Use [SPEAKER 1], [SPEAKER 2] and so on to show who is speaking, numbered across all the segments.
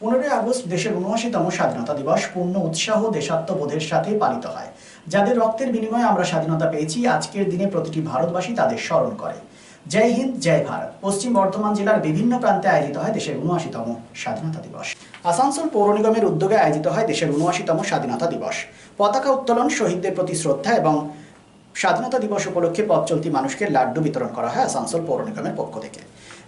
[SPEAKER 1] পনেরোই আগস্ট দেশের উনআশিতম স্বাধীনতা দিবস, পূর্ণ উৎসাহ দেশাত্মবোধের সাথে পালিত হয়। যাদের রক্তের বিনিময়ে আমরা স্বাধীনতা পেয়েছি, আজকের দিনে প্রতিটি ভারতবাসী তাদের স্মরণ করে। জয় হিন্দ, জয় ভারত। পশ্চিম বর্ধমান জেলার বিভিন্ন প্রান্তে আয়োজিত হয় দেশের উনআশিতম স্বাধীনতা দিবস। আসানসোল পৌর নিগমের উদ্যোগে আয়োজিত হয় দেশের উনআশিতম স্বাধীনতা দিবস। পতাকা উত্তোলন, শহীদদের প্রতি শ্রদ্ধা এবং স্বাধীনতা দিবস উপলক্ষে পথ চলতি মানুষকে লাড্ডু বিতরণ করা হয় আসানসোল পৌর নিগমের পক্ষ থেকে।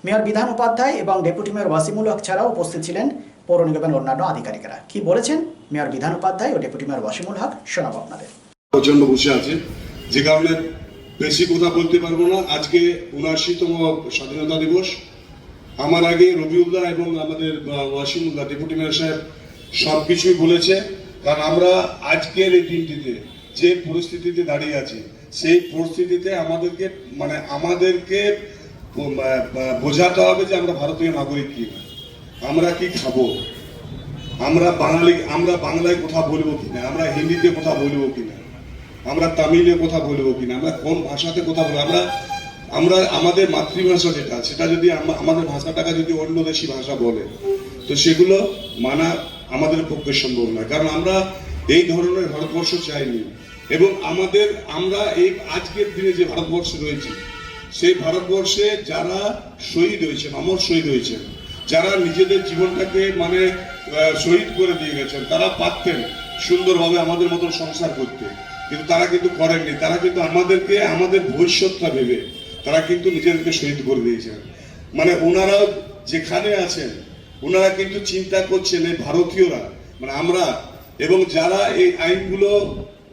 [SPEAKER 1] মেয়র বিধান উপাধ্যায় এবং ডেপুটি মেয়র ওয়াসিমুল হক ছাড়াও উপস্থিত ছিলেন পৌর নিগমের অন্যান্য আধিকারিকেরা। কি বলেছেন মেয়র বিধান উপাধ্যায় ও ডেপুটি মেয়র ওয়াসিমুল হক? শোনাবো আপনাদের।
[SPEAKER 2] প্রচণ্ড বসে আছে যে কারণে বেশি কথা বলতে পারব না। আজকে উনআশিতম স্বাধীনতা দিবস। আমার আগে রবিউল্লাহ এবং আমাদের ওয়াসিমুল্লাহ ডেপুটি মেয়র সাহেব সব কিছুই বলেছে। কারণ আমরা আজকের এই দিনটিতে যে পরিস্থিতিতে দাঁড়িয়ে আছি, সেই পরিস্থিতিতে আমাদেরকে মানে আমাদেরকে বোঝাতে হবে যে আমরা ভারতীয় নাগরিক কি আমরা কি খাব? আমরা বাঙালি, আমরা বাংলায় কথা বলব কিনা আমরা হিন্দিতে কথা বলব কিনা আমরা তামিলে কথা বলব কিনা আমরা কোন ভাষাতে কথা বলব? আমরা আমরা, আমাদের মাতৃভাষা যেটা, সেটা যদি আমাদের ভাষাটাকে যদি অন্য দেশি ভাষা বলে, তো সেগুলো মানা আমাদের পক্ষে সম্ভব নয়। কারণ আমরা এই ধরনের ভারতবর্ষ চাইনি। এবং আমাদের, আমরা এই আজকের দিনে যে ভারতবর্ষ রয়েছি সেই ভারতবর্ষে যারা শহীদ হয়েছেন, অমর শহীদ হয়েছেন, যারা নিজেদের জীবনটাকে মানে শহীদ করে দিয়ে গেছেন, তারা পারতেন সুন্দরভাবে আমাদের মতন সংসার করতে। কিন্তু তারা কিন্তু করেননি। তারা কিন্তু আমাদেরকে, আমাদের ভবিষ্যৎটা ভেবে তারা কিন্তু নিজেদেরকে শহীদ করে দিয়েছেন। মানে ওনারা যেখানে আছেন, ওনারা কিন্তু চিন্তা করছেন এই ভারতীয়রা। মানে আমরা এবং যারা এই আইনগুলো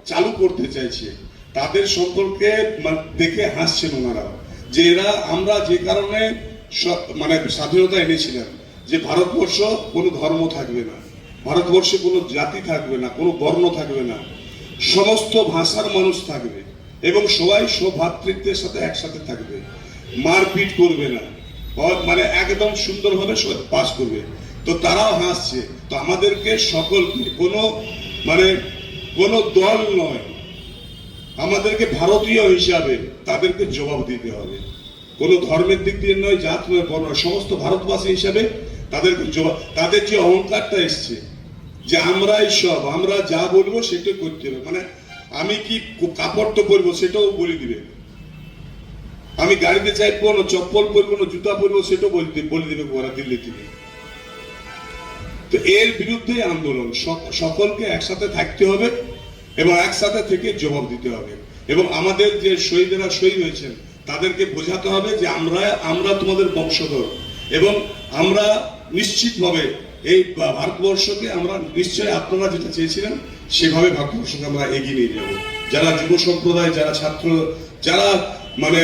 [SPEAKER 2] চালু করতে চাইছে তাদের সম্পর্কে মানে দেখে হাসছেন ওনারা। যে এরা, আমরা যে কারণে মানে স্বাধীনতা এনেছিলাম, যে ভারতবর্ষ কোনো ধর্ম থাকবে না, ভারতবর্ষে কোনো জাতি থাকবে না, কোনো বর্ণ থাকবে না, সমস্ত ভাষার মানুষ থাকবে এবং সবাই সৌভাতৃত্বের সাথে একসাথে থাকবে। মারপিট করবে না। মানে একদম সুন্দরভাবে পাস করবে। তো তারাও হাসছে। তো আমাদেরকে সকলকে কোনো মানে কোনো দল নয় আমাদেরকে ভারতীয় হিসাবে তাদেরকে জবাব দিতে হবে। কোনো ধর্মের দিক দিয়ে নয়, জাত নয়, বর্ণ সমস্ত ভারতবাসী হিসাবে তাদেরকে জবাব, তাদের যে অহংকারটা এসছে, যে আমরাই সব, আমরা যা বলব সেটা করতে হবে। মানে আমি কি কাপড় তো পরবো সেটাও বলে দিবে। আমি গাড়িতে চাইব না চপ্পল পরবো না জুতা পরবো সেটাও বলে দিবে ওরা দিল্লি থেকে তো এর বিরুদ্ধে আন্দোলন, সক- সকলকে একসাথে থাকতে হবে। এবং একসাথে থেকে জবাব দিতে হবে। এবং আমাদের যে শহীদেরা শহীদ হয়েছেন, তাদেরকে বোঝাতে হবে যে আমরা আমরা তোমাদের বংশধর। এবং আমরা নিশ্চিতভাবে এই ভারতবর্ষকে আমরা নিশ্চয়ই আপনারা যেটা চেয়েছিলেন, সেভাবে ভারতবর্ষকে আমরা এগিয়ে নিয়ে যাব। যারা যুব সম্প্রদায়, যারা ছাত্র, যারা মানে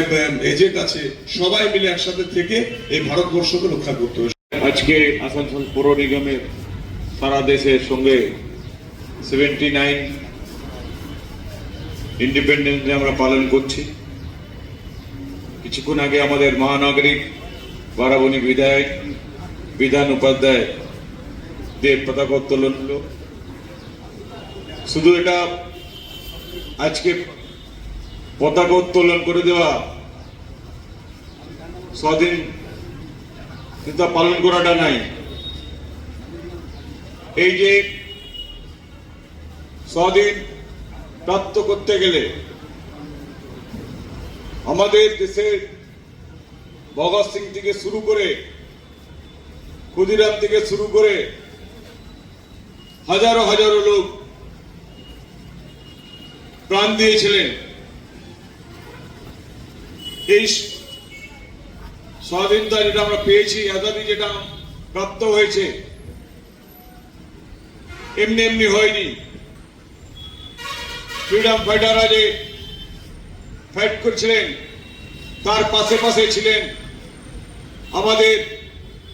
[SPEAKER 2] এজেন্ট আছে, সবাই মিলে একসাথে থেকে এই ভারতবর্ষকে রক্ষা করতে হবে।
[SPEAKER 3] আজকে আসানসোল পৌর নিগমের সারা দেশের সঙ্গে সেভেন্টি নাইন ইন্ডিপেন্ডেন্স ডে আমরা পালন করছি। কিছুক্ষণ আগে আমাদের মহানাগরিক বারাবণী বিধায়ক, বিধান উপাধ্যায় দেব পতাকা উত্তোলন হলো। শুধু এটা, আজকে পতাকা উত্তোলন করে দেওয়া স্বাধীন কিন্তু পালন করাটা নাই। এই যে স্বাধীন প্রাপ্ত করতে গেলে আমাদের দেশের ভগৎ সিং থেকে শুরু করে ক্ষুদিরাম থেকে শুরু করে হাজারো হাজারো লোক প্রাণ দিয়েছিলেন। এই স্বাধীনতা যেটা আমরা পেয়েছি, আজাদি যেটা প্রাপ্ত হয়েছে, এমনি এমনি হয়নি। ফ্রিডম ফাইটাররা যে ফাইট করছিলেন, তার পাশে পাশে ছিলেন আমাদের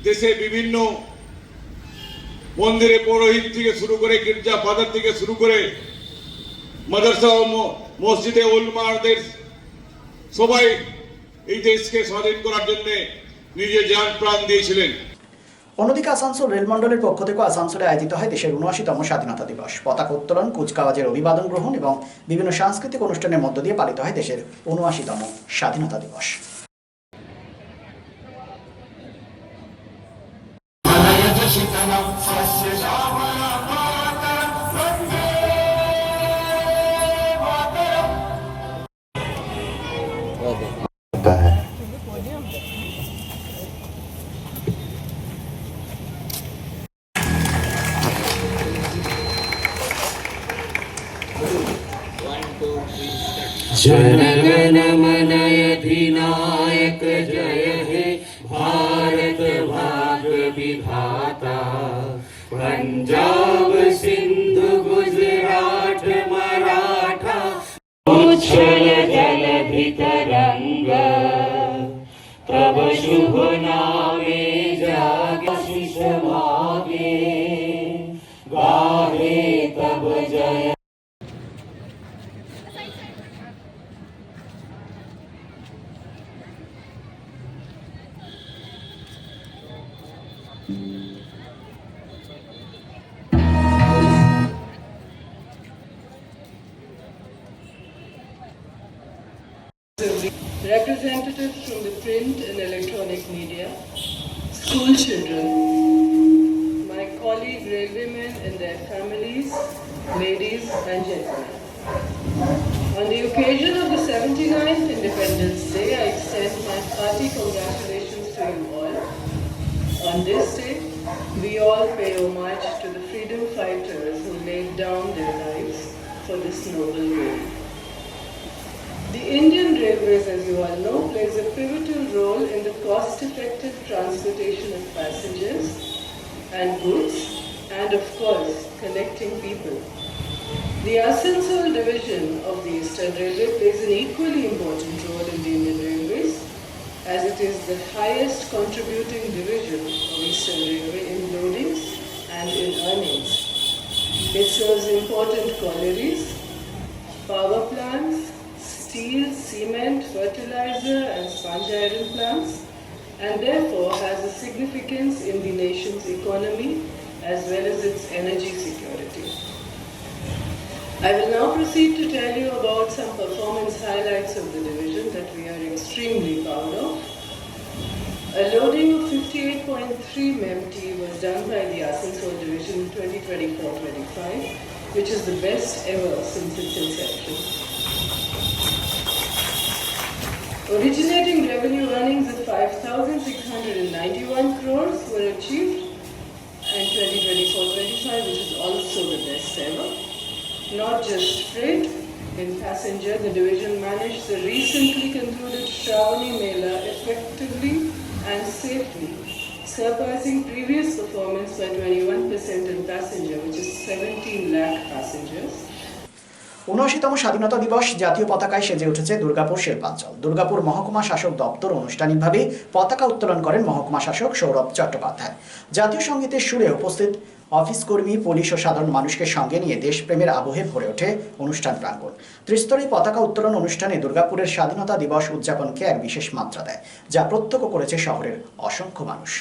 [SPEAKER 3] দেশে বিভিন্ন মন্দিরে পৌরোহিত থেকে শুরু করে গির্জা ফাদার থেকে শুরু করে মাদ্রাসা ও মসজিদে উলমারদের সবাই এই দেশকে স্বাধীন করার জন্য নিজে যান প্রাণ দিয়েছিলেন।
[SPEAKER 1] অন্যদিকে আসানসোল রেলমন্ডলের পক্ষ থেকে আসানসোলে আয়োজিত হয় দেশের উনআশিতম স্বাধীনতা দিবস। পতাকা উত্তোলন, কুচকাওয়াজের অভিবাদন গ্রহণ এবং বিভিন্ন সাংস্কৃতিক অনুষ্ঠানের মধ্য দিয়ে পালিত হয় দেশের উনআশিতম স্বাধীনতা দিবস।
[SPEAKER 4] जनगण अधिनायक जय हे भारत भाग्य विधाता पंजाब सिंधु गुजरात मराठा। उच्छल जल भितरंग तब शुभ नामे मागे। गाहे तब जय।
[SPEAKER 5] From the print and electronic media, school children, my colleague railwaymen and their families, ladies and gentlemen. On the occasion of the 79th Independence Day, I extend my hearty congratulations to you all. On this day, we all pay homage to the freedom fighters who laid down their lives for this noble goal. The Indian Railways, as you all know, plays a pivotal role in the cost-effective transportation of passengers and goods, and of course, connecting people. The Asansol division of the Eastern Railway plays an equally important role in the Indian Railways, as it is the highest contributing division of Eastern Railway in loadings and in earnings. It serves important collieries, power plants, steel, cement, fertilizer, and sponge iron plants, and therefore has a significance in the nation's economy as well as its energy security. I will now proceed to tell you about some performance highlights of the division that we are extremely proud of. A loading of 58.3 MT was done by the Asansol division in 2024-25, which is the best ever since its inception. Originating revenue earnings of 5,691 crores were achieved in 2024-25, which is also the best ever. Not just freight, in passenger, the division managed the recently concluded Shravani Mela effectively and safely, surpassing previous performance by 21% in passenger, which is 17 lakh passengers.
[SPEAKER 1] উনআশিতম স্বাধীনতা দিবস জাতীয় পতাকায় সেজে উঠেছে দুর্গাপুর শিল্পাঞ্চল। দুর্গাপুর মহকুমা শাসক দপ্তর আনুষ্ঠানিকভাবে পতাকা উত্তোলন করেন মহকুমা শাসক সৌরভ চট্টোপাধ্যায়। জাতীয় সঙ্গীতের সুরে উপস্থিত অফিস কর্মী, পুলিশ ও সাধারণ মানুষকে সঙ্গে নিয়ে দেশপ্রেমের আবহে ভরে ওঠে অনুষ্ঠান প্রাঙ্গণ। ত্রিস্তরী পতাকা উত্তোলন অনুষ্ঠানে দুর্গাপুরের স্বাধীনতা দিবস উদযাপনকে এক বিশেষ মাত্রা দেয়, যা প্রত্যক্ষ করেছে শহরের অসংখ্য মানুষ।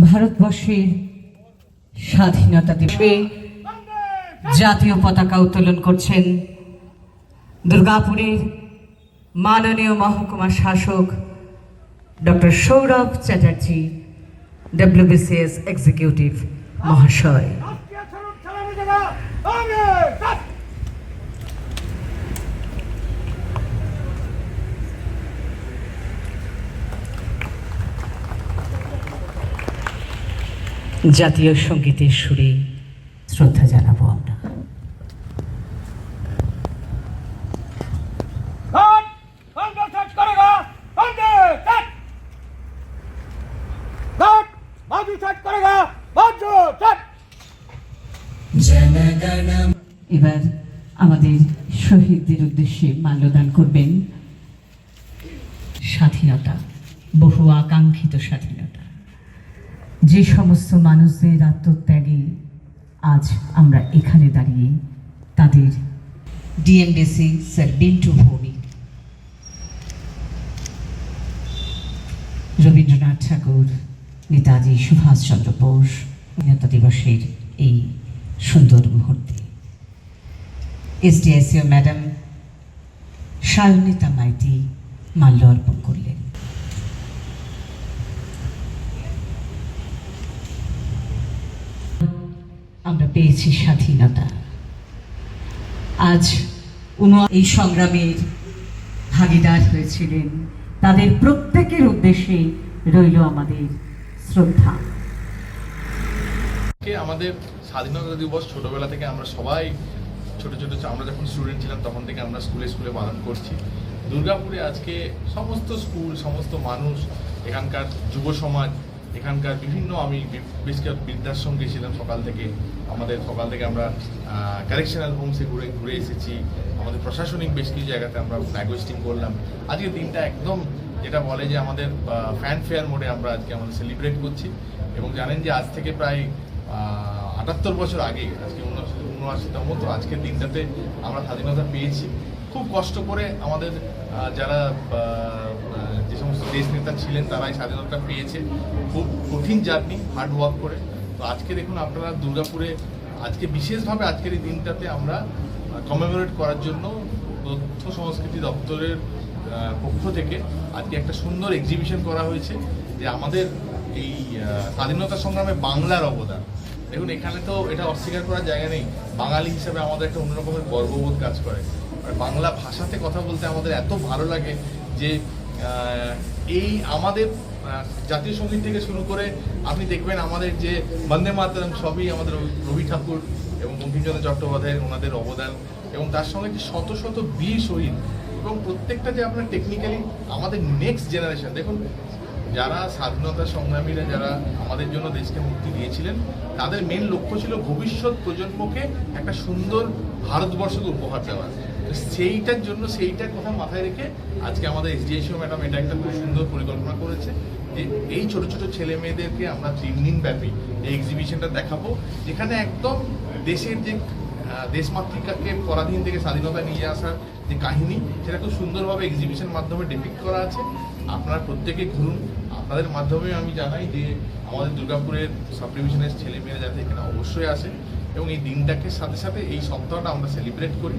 [SPEAKER 6] ভারতবর্ষের স্বাধীনতা দিবসে জাতীয় পতাকা উত্তোলন করছেন দুর্গাপুরের মাননীয় মহকুমা শাসক doctor Saurav Chatterjee WBCS executive মহাশয়। জাতীয় সঙ্গীতের সুরে শ্রদ্ধা জানাব আমরা। এবার আমাদের শহীদদের উদ্দেশ্যে মাল্যদান করবেন স্বাধীনতা বহু আকাঙ্ক্ষিত স্বাধীনতা। যে সমস্ত মানুষদের আত্মত্যাগে আজ আমরা এখানে দাঁড়িয়ে তাদের ডিএমডিসি স্যার বিন্টু ভৌমিক, রবীন্দ্রনাথ ঠাকুর, নেতাজি সুভাষচন্দ্র বোস স্বাধীনতা দিবসের এই সুন্দর মুহূর্তে। এসডিএসিও ম্যাডাম সায়নিতা মাইতি মাল্য অর্পণ করলেন। আমরা পেয়েছি স্বাধীনতা। আজ উনি এই সংগ্রামের ভাগিদার হয়েছিলেন। তাদের প্রত্যেকের উদ্দেশ্যে রইল আমাদের শ্রদ্ধা।
[SPEAKER 7] আমাদের স্বাধীনতা দিবস ছোটবেলা থেকে আমরা সবাই ছোট ছোট আমরা যখন স্টুডেন্ট ছিলাম তখন থেকে আমরা স্কুলে স্কুলে পালন করছি। দুর্গাপুরে আজকে সমস্ত স্কুল সমস্ত মানুষ, এখানকার যুব সমাজ এখানকার বিভিন্ন আমি বেশ বৃদ্ধাশ্রম গেছিলাম সকাল থেকে। আমাদের সকাল থেকে আমরা কারেকশনাল হোমসে ঘুরে ঘুরে এসেছি। আমাদের প্রশাসনিক বেশ কিছু জায়গাতে আমরা ফ্ল্যাগ হোস্টিং করলাম। আজকে দিনটা একদম যেটা বলে যে আমাদের ফ্যান ফেয়ার মোডে আমরা আজকে আমাদের সেলিব্রেট করছি। এবং জানেন যে আজ থেকে প্রায় আটাত্তর বছর আগে, আজকে উনআশিতম তো আজকের দিনটাতে আমরা স্বাধীনতা পেয়েছি। খুব কষ্ট করে আমাদের যারা যে সমস্ত দেশ নেতা ছিলেন তারাই স্বাধীনতা পেয়েছে। খুব কঠিন জার্নি হার্ড ওয়ার্ক করে। তো আজকে দেখুন আপনারা দুর্গাপুরে, আজকে বিশেষভাবে আজকের এই দিনটাতে আমরা কমেমোরেট করার জন্য তথ্য সংস্কৃতি দপ্তরের পক্ষ থেকে আজকে একটা সুন্দর এক্সিবিশন করা হয়েছে যে আমাদের এই স্বাধীনতা সংগ্রামে বাংলার অবদান। দেখুন এখানে তো এটা অস্বীকার করার জায়গা নেই। বাঙালি হিসেবে আমাদের একটা অন্যরকমের গর্ববোধ কাজ করে। বাংলা ভাষাতে কথা বলতে আমাদের এত ভালো লাগে যে এই আমাদের জাতীয় সংগীত থেকে শুরু করে আপনি দেখবেন আমাদের যে বন্দে মাতরম সবই আমাদের রবি- ঠাকুর এবং বঙ্কিমচন্দ্র চট্টোপাধ্যায়ের ওনাদের অবদান এবং তার সঙ্গে যে শত শত বীর শহীদ এবং প্রত্যেকটা যে আপনার টেকনিক্যালি আমাদের নেক্সট জেনারেশন দেখুন, যারা স্বাধীনতা সংগ্রামীরা, যারা আমাদের জন্য দেশকে মুক্তি দিয়েছিলেন, তাদের মেন লক্ষ্য ছিল ভবিষ্যৎ প্রজন্মকে একটা সুন্দর ভারতবর্ষকে উপহার দেওয়া। সেইটার জন্য সেইটা কথা মাথায় রেখে আজকে আমাদের এসডিএসিও ম্যাডাম এটা একটা খুব সুন্দর পরিকল্পনা করেছে যে এই ছোট ছোট ছেলে মেয়েদেরকে আমরা তিন দিন ব্যাপী এই এক্সিবিশনটা দেখাবো, যেখানে একদম দেশের যে দেশমাতৃকাকে পরাধীন থেকে স্বাধীনতা নিয়ে আসার যে কাহিনী, সেটা খুব সুন্দরভাবে এক্সিবিশন মাধ্যমে ডিপিক্ট করা আছে। আপনারা প্রত্যেকে ঘুরুন। আপনাদের মাধ্যমে আমি জানাই যে আমাদের দুর্গাপুরের সাব ডিভিশনের ছেলে মেয়েরা যাতে এখানে অবশ্যই আসে। এবং এই দিনটাকে সাথে সাথে এই সপ্তাহটা আমরা সেলিব্রেট করি।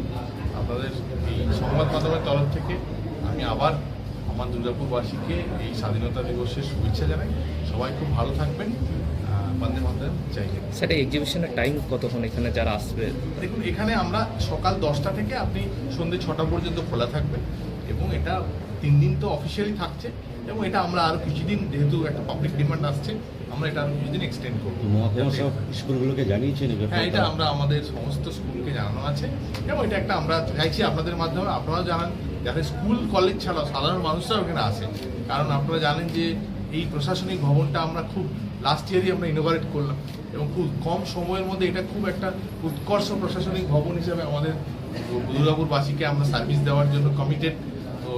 [SPEAKER 7] আপনাদের এই সংবাদ মাধ্যমের তরফ থেকে আমি আবার আমার দুর্গাপুরবাসীকে এই স্বাধীনতা দিবসের শুভেচ্ছা জানাই। সবাই খুব ভালো থাকবেন। বন্দে মাতরম। চাই
[SPEAKER 8] স্যার এক্সিবিশনের টাইম কতক্ষণ এখানে যারা আসবে?
[SPEAKER 7] দেখুন এখানে আমরা সকাল দশটা থেকে আপনি সন্ধ্যে ছটা পর্যন্ত খোলা থাকবে এবং এটা তিন দিন তো অফিসিয়ালি থাকছে। এবং এটা আমরা আরও কিছুদিন যেহেতু একটা পাবলিক ডিমান্ড আসছে আমরা এটা আরও কিছুদিন এক্সটেন্ড করব।
[SPEAKER 9] সব স্কুলগুলোকে জানিয়েছেন
[SPEAKER 7] হ্যাঁ এটা আমরা আমাদের সমস্ত স্কুলকে জানানো আছে এবং এটা একটা আমরা চাইছি আপনাদের মাধ্যমে আপনারাও জানান যাতে স্কুল কলেজ ছাড়াও সাধারণ মানুষরাও এখানে আসে। কারণ আপনারা জানেন যে এই প্রশাসনিক ভবনটা আমরা খুব লাস্ট ইয়ারই আমরা ইনোভারেট করলাম এবং খুব কম সময়ের মধ্যে এটা খুব একটা উৎকর্ষ প্রশাসনিক ভবন হিসেবে আমাদের দুর্গাপুরবাসীকে আমরা সার্ভিস দেওয়ার জন্য কমিটেড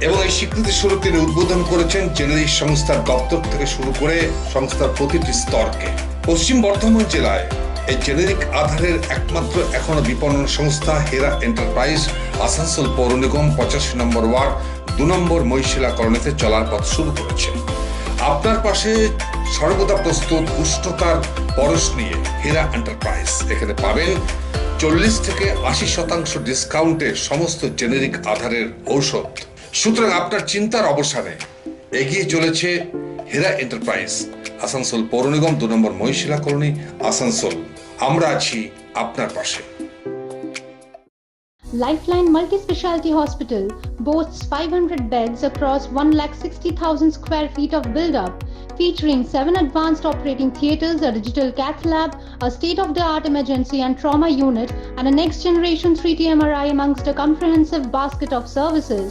[SPEAKER 10] এবং এই স্বীকৃতি স্বরূপ তিনি উদ্বোধন করেছেন জেনেরিক সংস্থার দপ্তর থেকে শুরু করে সংস্থার প্রতিটি স্তরকে। পশ্চিম বর্ধমান জেলায় এই জেনেরিক আধারের একমাত্র এখনও বিপণন সংস্থা হেরা এন্টারপ্রাইজ আসানসোল পৌর নিগম পঁচাশি নম্বর ওয়ার্ড দু নম্বর মহিশিলা কলোনিতে চলার পথ শুরু করেছে। আপনার পাশে সর্বদা প্রস্তুত উষ্ণতার পরশ নিয়ে হেরা এন্টারপ্রাইজ। এখানে পাবেন চল্লিশ থেকে আশি শতাংশ ডিসকাউন্টে সমস্ত জেনেরিক আধারের ঔষধ। সুতরাং আপনার চিন্তার অবসানে এগিয়ে চলেছে হেরা এন্টারপ্রাইজ আসানসোল পৌর নিগম দু নম্বর মহিশিলা কলোনি আসানসোল আমরা আছি আপনার পাশে
[SPEAKER 11] Lifeline Multi-Specialty Hospital boasts 500 beds across 1,60,000 square feet of build-up, featuring seven advanced operating theatres, a digital cath lab, a state-of-the-art emergency and trauma unit, and a next-generation 3T MRI amongst a comprehensive basket of services.